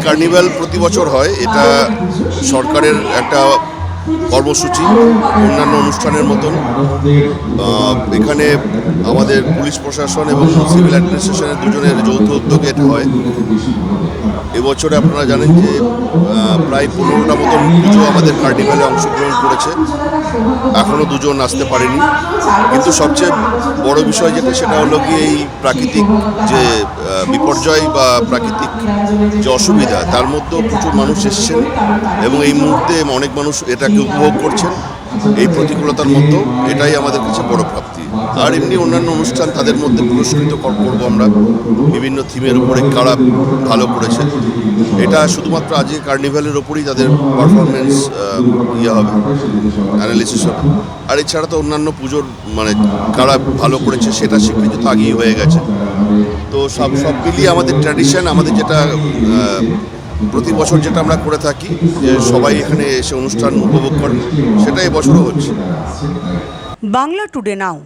Carnival প্রতি বছর হয় এটা সরকারের একটা কর্মসূচি, অন্যান্য অনুষ্ঠানের মতন। এখানে আমাদের পুলিশ প্রশাসন এবং সিভিল অ্যাডমিনিস্ট্রেশনের দুজনের যৌথ উদ্যোগে এটা হয়। এবছরে আপনারা জানেন যে প্রায় পনেরোটা মতন পুজো আমাদের কার্নিভ্যালে অংশগ্রহণ করেছে। এখনও দুজন আসতে পারেনি। কিন্তু সবচেয়ে বড় বিষয় যেটা, সেটা হলো কি এই প্রাকৃতিক যে বিপর্যয় বা প্রাকৃতিক যে অসুবিধা, তার মধ্যেও প্রচুর মানুষ এসছেন। এবং এই মুহূর্তে অনেক মানুষ এটাকে উপভোগ করছেন, এই প্রতিকূলতার মধ্যেও এটাই আমাদের কাছে বড় প্রাপ্তি। আর এমনি অন্যান্য অনুষ্ঠান তাদের মধ্যে পুরস্কৃত কর- করব আমরা। বিভিন্ন থিমের উপরে কারা ভালো করেছে। এটা শুধুমাত্র আজকে কার্নিভ্যালের ওপরই তাদের পারফরমেন্স ইয়ে হবে অ্যানালিসিস হবে। আর এছাড়া তো অন্যান্য পুজোর মানে কারা ভালো করেছে সেটা স্বীকৃতি তো আগেই হয়ে গেছে। তো সব সব মিলিয়ে আমাদের ট্র্যাডিশন আমাদের যেটা প্রতি বছর যেটা আমরা করে থাকি, যে সবাই এখানে এসে অনুষ্ঠান উপভোগ করেন সেটাই এবছরও হচ্ছে। Bangla today now.